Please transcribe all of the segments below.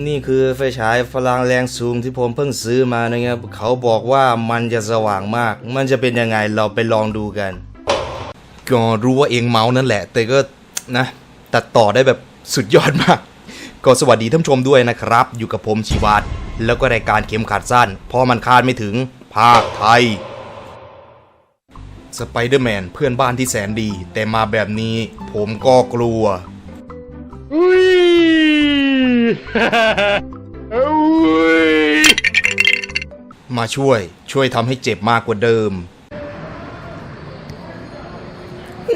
นี่คือไฟฉายพลังแรงสูงที่ผมเพิ่งซื้อมานะครับ เขาบอกว่ามันจะสว่างมาก มันจะเป็นยังไงเราไปลองดูกัน ก็รู้ว่าเองเมาส์นั่นแหละ แต่ก็นะ ตัดต่อได้แบบสุดยอดมาก ก็สวัสดีท่านชมด้วยนะครับ อยู่กับผมชีวัตแล้วก็รายการเข็มขัดสั้น เพราะมันคาดไม่ถึงภาคไทยสไปเดอร์แมนเพื่อนบ้านที่แสนดี แต่มาแบบนี้ผมก็กลัว มาช่วย ช่วยทำให้เจ็บมากกว่าเดิม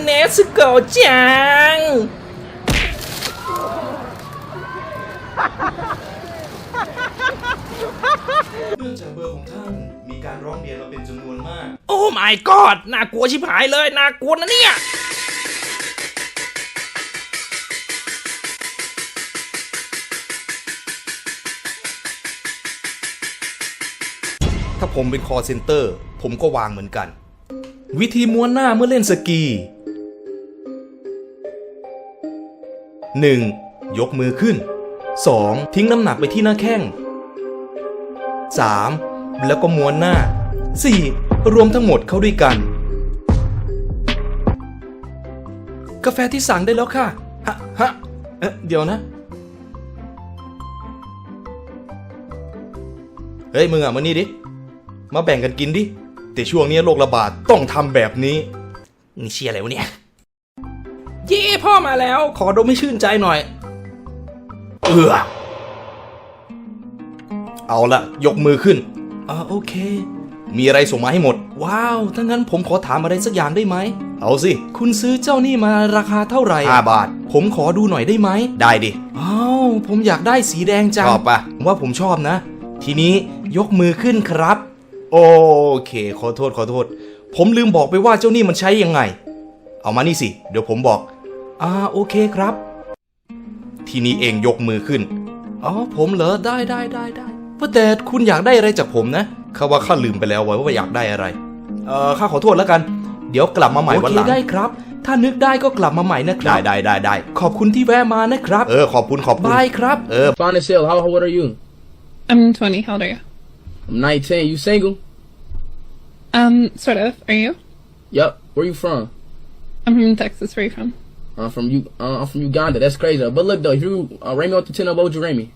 เนสโกะจัง เนื่องจากเบอร์ของท่านมีการร้องเรียนมาเป็นจำนวนมาก โอ้ my god น่ากลัวชิบหายเลย น่ากลัวนะเนี่ย ถ้าผมเป็นคอเซนเตอร์ ผมก็วางเหมือนกัน วิธีม้วนหน้าเมื่อเล่นสกี 1. ยกมือขึ้น 2. ทิ้งน้ำหนักไปที่หน้าแข้ง 3. แล้วก็ม้วนหน้า 4. รวมทั้งหมดเข้าด้วยกัน กาแฟที่สั่งได้แล้วค่ะ ฮะ ฮะเอ๊ะเดี๋ยวนะ เฮ้ย มึงอะมานี่ดิ มาแบ่งกันกินดิ แต่ช่วงนี้โรคระบาดต้องทำแบบนี้ นี่เชียอะไรวะเนี่ย เย่พ่อมาแล้ว ขอดมให้ชื่นใจหน่อย เออเอาละยกมือขึ้นอ่าโอเค มีอะไรส่งมาให้หมด ว้าว ถ้างั้นผมขอถามอะไรสักอย่างได้ไหม เอาสิ คุณซื้อเจ้านี่มาราคาเท่าไหร่ห้าบาท ผมขอดูหน่อยได้ไหม ได้ดิ อ้าว ผมอยากได้สีแดงจังชอบปะว่าผมชอบนะ ทีนี้ยกมือขึ้นครับ โอเค ขอโทษขอโทษ ผมลืมบอกไปว่าเจ้านี่มันใช้ยังไง เอามานี่สิ เดี๋ยวผมบอก อ่าโอเคครับ ทีนี้เองยกมือขึ้น อ๋อผมเหรอได้ได้ได้ได้ว่าแต่คุณอยากได้อะไรจากผมนะข้าว่าข้าลืมไปแล้วไว้ว่าอยากได้อะไร เอ่อข้าขอโทษแล้วกัน เดี๋ยวกลับมาใหม่วันหลังโอเคได้ครับ ถ้านึกได้ก็กลับมาใหม่นะครับ ได้ได้ได้ได้ขอบคุณที่แวะมานะครับ เออขอบคุณขอบคุณบายครับ เออ Find this hill. How old are you? I'm 20. How old are you? I'm 19. You single? Um, sort of. Are you? Yup. Where you from? I'm from Texas. Where are you from? I'm from you. Uh, I'm from Uganda. That's crazy. But look though, if you uh, rate me off the ten up, what would you rate me?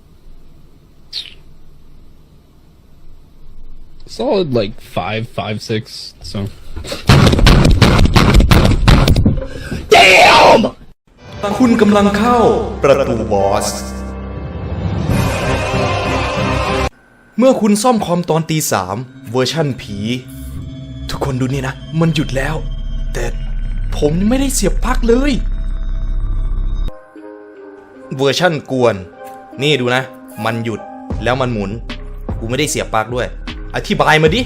solid like five, five, six. So คุณกำลังเข้าประตูบอส เมื่อคุณซ่อมคอมตอนตีสามเวอร์ชั่นผี ทุกคนดูนี่นะ มันหยุดแล้ว แต่ผมไม่ได้เสียบพักเลย เวอร์ชั่นกวน นี่ดูนะ มันหยุดแล้วมันหมุน กูไม่ได้เสียบปลั๊กด้วย อธิบายมาดิ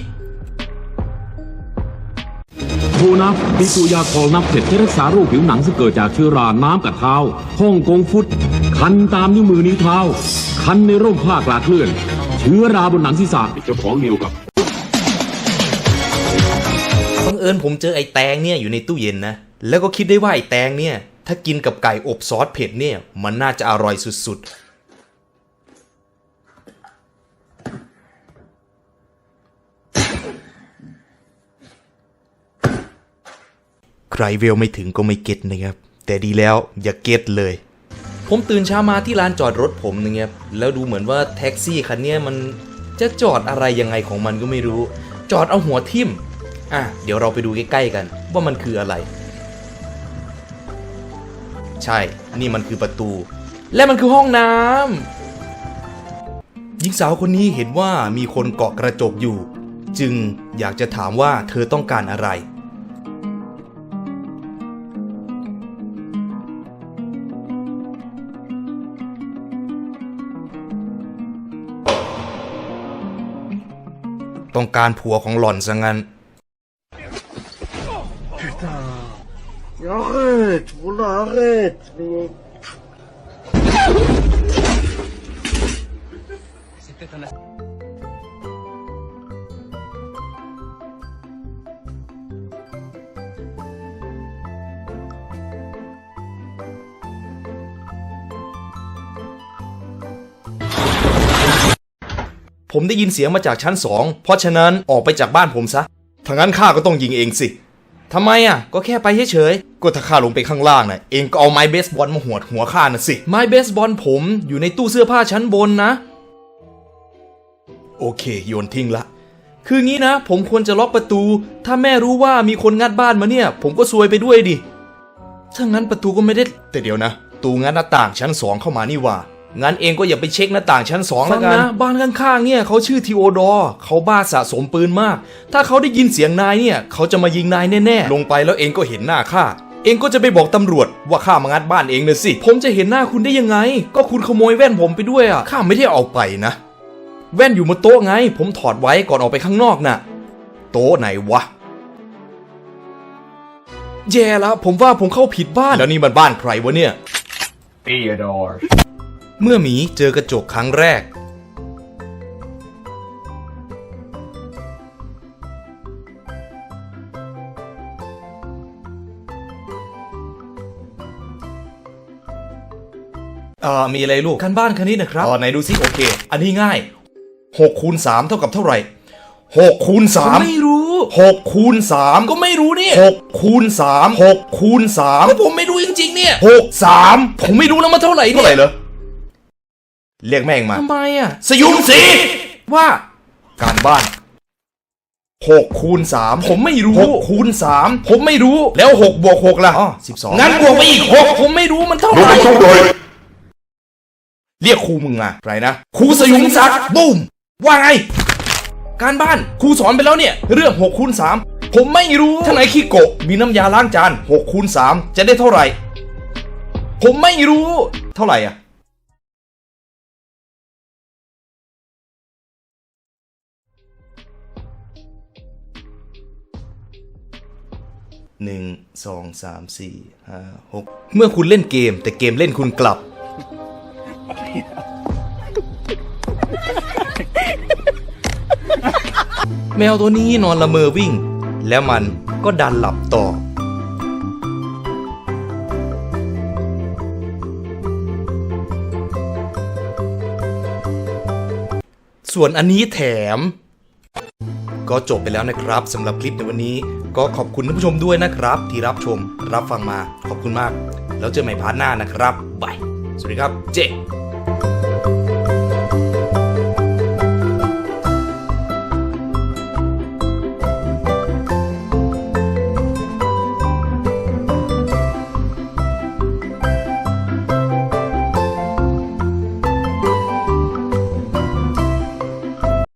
ทนับมีตัวยาคอลนับเสร็จที่รักษาโรคผิวหนังซึ่งเกิดจากเชื้อราน้ำกัดเท้าฮ่องกงฟุต คันตามนิ้วมือนิ้วเท้า คันในร่มผ้ากลาเคลื่อน เชื้อราบนหนังศีรษะเจ้าของเดียวกับบังเอิญผมเจอไอ้แตงเนี่ยอยู่ในตู้เย็นนะ แล้วก็คิดได้ว่าไอ้แตงเนี่ย ถ้ากินกับไก่อบซอสเผ็ดเนี่ย มันน่าจะอร่อยสุดๆ ใครเวลไม่ถึงก็ไม่เก็ตนะครับ แต่ดีแล้วอย่าเก็ตเลย ผมตื่นเช้ามาที่ลานจอดรถผมนะครับแล้วดูเหมือนว่าแท็กซี่คันนี้มันจะจอดอะไรยังไงของมันก็ไม่รู้ จอดเอาหัวทิ่มอะเดี๋ยวเราไปดูใกล้ๆกัน ว่ามันคืออะไร ใช่ นี่มันคือประตู และมันคือห้องน้ำหญิงสาวคนนี้เห็นว่ามีคนเกาะกระจกอยู่ จึงอยากจะถามว่าเธอต้องการอะไร ต้องการผัวของหล่อนซะงั้น Arrête, voilà, arrête. ผมได้ยินเสียงมาจากชั้นสองเพราะฉะนั้นออกไปจากบ้านผมซะถ้างั้นข้าก็ต้องยิงเองสิทำไมอะ ก็แค่ไปเฉยๆ ก็ถ้าข้าลงไปข้างล่างน่ะเองก็เอาไม้เบสบอลมาหวดหัวข้าน่ะสิ ไม้เบสบอลผมอยู่ในตู้เสื้อผ้าชั้นบนนะ โอเค โยนทิ้งละ คืองี้นะ ผมควรจะล็อกประตู ถ้าแม่รู้ว่ามีคนงัดบ้านมาเนี่ย ผมก็ซวยไปด้วยดิ ถ้างั้นประตูก็ไม่ได้ แต่เดี๋ยวนะ ตูงัดหน้าต่างชั้นสองเข้ามานี่หว่า งั้นเองก็อย่าไปเช็คหน้าต่างชั้นสองแล้วกันนะบ้านข้างๆเนี่ยเขาชื่อทีโอดอร์เขาบ้าสะสมปืนมาก ถ้าเขาได้ยินเสียงนายเนี่ยเขาจะมายิงนายแน่ๆ ลงไปแล้วเองก็เห็นหน้าข้าเองก็จะไปบอกตำรวจว่าข้ามางัดบ้านเองนะสิ ผมจะเห็นหน้าคุณได้ยังไง ก็คุณขโมยแว่นผมไปด้วยอะข้าไม่ได้เอาไปนะ แว่นอยู่บนโต๊ะไง ผมถอดไว้ก่อนออกไปข้างนอกน่ะ โต๊ะไหนวะแย่แล้วผมว่าผมเข้าผิดบ้านแล้วนี่มันบ้านใครวะเนี่ย Theodore. เมื่อหมีเจอกระจกครั้งแรกเอ่อมีอะไรลูกกันบ้านคณิตนะครับอ๋อไหนดูสิโอเค อันนี้ง่าย6คูณ3เท่ากับเท่าไหร่6คูณ3ไม่รู้6คูณ3 ก็ไม่รู้เนี่ย6คูณ3 6คูณ3 ก็ผมไม่รู้จริงๆเนี่ย 6 3 ผมไม่รู้แล้วมันเท่าไหร่เนี่ยเท่าไหร่เหรอ เรียกแม่งมาทำไมอะ สยุมสีว่าการบ้านหกคูณสามผมไม่รู้หกคูณสามผมไม่รู้แล้วหกบวกหกล่ะอ๋อสิบสองงั้นบวกไปอีกหกผมไม่รู้มันเท่าไหร่เรียกครูมึงมาใครนะครูสยุมศักดิ์บุ้มว่าไง การบ้านครูสอนไปแล้วเนี่ย เรื่องหกคูณสามผมไม่รู้ถ้าไหนขี้โกะมีน้ำยาล้างจานหกคูณสามจะได้เท่าไหร่ ผมไม่รู้เท่าไหร่อะ หนึ่งสองสามสี่ห้าหกเมื่อคุณเล่นเกม แต่เกมเล่นคุณกลับ แมวตัวนี้นอนละเมอวิ่ง แล้วมันก็ดันหลับต่อส่วนอันนี้แถม ก็จบไปแล้วนะครับสำหรับคลิปในวันนี้ ก็ขอบคุณท่านผู้ชมด้วยนะครับ ที่รับชมรับฟังมาขอบคุณมาก แล้วเจอใหม่พาร์ทหน้านะครับบายสวัสดีครับเจ๊